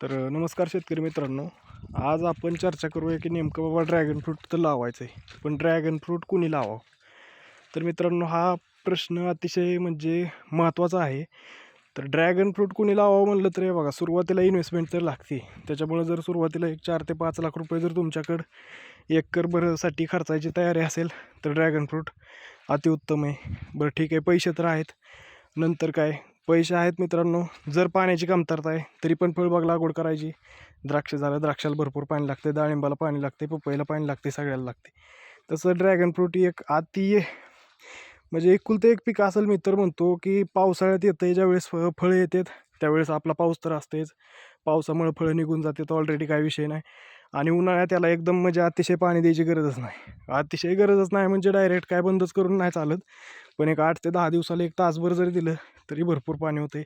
तर नमस्कार शेतकरी मित्रांनो. आज आपण चर्चा करूया की नेमकं बाबा ड्रॅगन फ्रूट तर लावायचं आहे पण ड्रॅगन फ्रूट कुणी लावावं? तर मित्रांनो हा प्रश्न अतिशय म्हणजे महत्त्वाचा आहे. तर ड्रॅगन फ्रूट कुणी लावावं म्हणलं तर हे बघा सुरुवातीला इन्व्हेस्टमेंट तर लागते. त्याच्यामुळं जर सुरुवातीला एक चार ते पाच लाख रुपये जर तुमच्याकडं एकर भरसाठी खर्चायची तयारी असेल तर ड्रॅगन फ्रूट अतिउत्तम आहे. बरं ठीक आहे पैसे तर आहेत. नंतर काय? पैसे आहेत मित्रांनो. जर पाण्याची कमतरता आहे तरी पण फळबाग लागवड करायची. द्राक्ष झालं द्राक्षाला भरपूर पाणी लागते डाळिंबाला पाणी लागते पपईला पाणी लागते सगळ्याला लागते तसं ड्रॅगन फ्रूट एक अति म्हणजे एकुलतं एक पीक असेल मी तर म्हणतो की पावसाळ्यात येतं ज्यावेळेस फळं येतात त्यावेळेस आपला पाऊस तर असतेच पावसामुळे फळं निघून जातात ऑलरेडी काय विषय नाही. आणि उन्हाळ्यात त्याला एकदम म्हणजे अतिशय पाणी द्यायची गरजच नाही. अतिशय गरजच नाही म्हणजे डायरेक्ट काय बंदच करून नाही चालत. पण एक आठ ते दहा दिवसाला एक तासभर जरी दिलं तरी भरपूर पाणी होते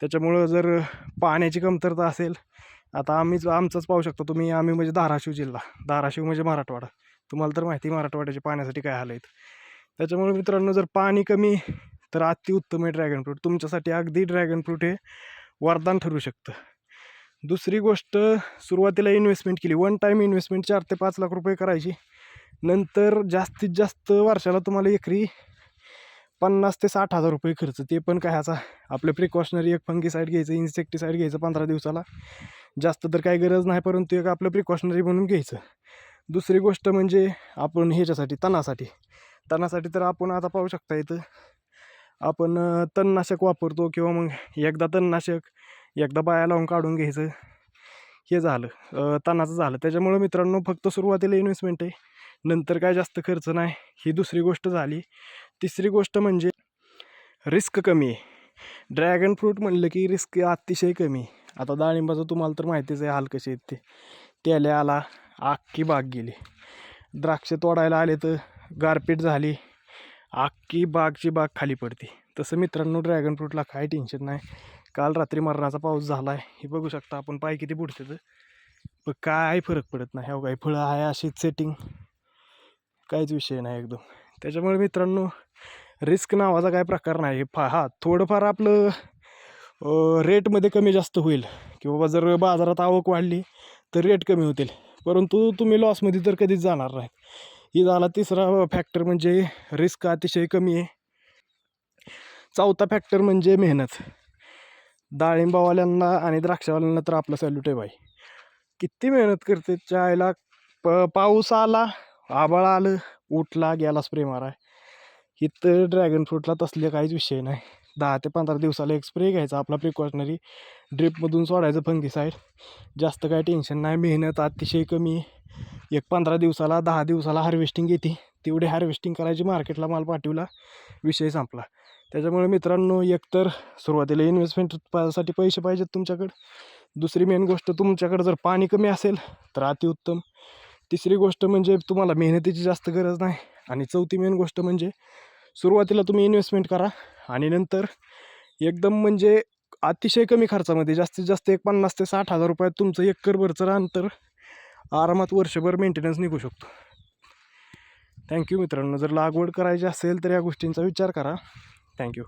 त्याच्यामुळं जर पाण्याची कमतरता असेल आता आम्हीच आमचंच पाहू शकतो तुम्ही आम्ही म्हणजे धाराशिव जिल्हा धाराशिव म्हणजे मराठवाडा. तुम्हाला तर माहिती मराठवाड्याचे पाण्यासाठी काय हाल आहेत. त्याच्यामुळे मित्रांनो जर पाणी कमी तर अतिउत्तम आहे ड्रॅगन फ्रूट तुमच्यासाठी अगदी ड्रॅगन फ्रूट हे वरदान ठरू शकतं. दुसरी गोष्ट सुरुवातीला इन्व्हेस्टमेंट केली. वन टाईम इन्व्हेस्टमेंट चार ते पाच लाख रुपये करायची. नंतर जास्तीत जास्त वर्षाला तुम्हाला एकरी पन्नास ते साठ हजार रुपये खर्च. ते पण काय ह्याचा आपलं प्रिकॉशनरी एक फंगीसाईड घ्यायचं इन्सेक्टिसाईड घ्यायचं पंधरा दिवसाला. जास्त तर काही गरज नाही परंतु एक आपलं प्रिकॉशनरी म्हणून घ्यायचं. दुसरी गोष्ट म्हणजे आपण ह्याच्यासाठी तणासाठी. तणासाठी तर आपण आता पाहू शकता इथं आपण तणनाशक वापरतो किंवा मग एकदा तणनाशक एकदा बाया लावून काढून घ्यायचं. हे झालं तणाचं झालं. त्याच्यामुळं मित्रांनो फक्त सुरुवातीला इन्व्हेस्टमेंट आहे. नंतर काय जास्त खर्च नाही. ही दुसरी गोष्ट झाली. तिसरी गोष्ट म्हणजे रिस्क कमी आहे. ड्रॅगन फ्रूट म्हणलं की रिस्क अतिशय कमी आहे. आता डाळिंबाचं तुम्हाला तर माहितीच आहे हाल कसे आहेत ते. त्याला आला आख्खी बाग गेली. द्राक्ष तोडायला आले तर गारपीट झाली. आख्खी बागची बाग खाली पडते. तसं मित्रांनो ड्रॅगन फ्रूटला काय टेन्शन नाही. काल रात्री मरणाचा पाऊस झाला आहे हे बघू शकता आपण पाय किती बुडते तर पण काय फरक पडत नाही. हो काही फळं आहे अशीच सेटिंग काहीच विषय नाही एकदम. त्याच्यामुळे मित्रांनो रिस्क नावाचा काय प्रकार नाही. फा हा थोडंफार आपलं रेटमध्ये कमी जास्त होईल. किंवा जर बाजारात आवक वाढली तर रेट कमी होतील. परंतु तुम्ही लॉसमध्ये तर कधीच जाणार नाही. ही झाला तिसरा फॅक्टर म्हणजे रिस्क अतिशय कमी आहे. चौथा फॅक्टर म्हणजे मेहनत. डाळिंबावाल्यांना आणि द्राक्षवाल्यांना तर आपलं सॅल्यूट आहे बाई किती मेहनत करते चायला प पाऊस आला आबाळ आलं उठला गेला स्प्रे माराय इथं ड्रॅगन फ्रूटला तसले काहीच विषय नाही. दहा ते पंधरा दिवसाला एक स्प्रे घ्यायचा आपला प्रिकॉशनरी ड्रिपमधून सोडायचं फंगीसाईड जास्त काय टेन्शन नाही मेहनत अतिशय कमी. एक पंधरा दिवसाला दहा दिवसाला हार्वेस्टिंग येते. तेवढी हार्वेस्टिंग करायची मार्केटला माल पाठवला विषय संपला. त्याच्यामुळे मित्रांनो एकतर सुरुवातीला इन्व्हेस्टमेंटसाठी पैसे पाहिजेत तुमच्याकडं. दुसरी मेन गोष्ट तुमच्याकडं जर पाणी कमी असेल तर अतिउत्तम. तिसरी गोष्ट म्हणजे तुम्हाला मेहनतीची जास्त गरज नाही. आणि चौथी मेन गोष्ट म्हणजे सुरुवातीला तुम्ही इन्व्हेस्टमेंट करा आणि नंतर एकदम म्हणजे अतिशय कमी खर्चामध्ये जास्तीत जास्त एक पन्नास ते साठ हजार रुपयात तुमचं एकर भरचं रान तर आरामात वर्षभर मेंटेनन्स निघू शकतो. थँक्यू मित्रांनो. जर लागवड करायची असेल तर या गोष्टींचा विचार करा. थँक्यू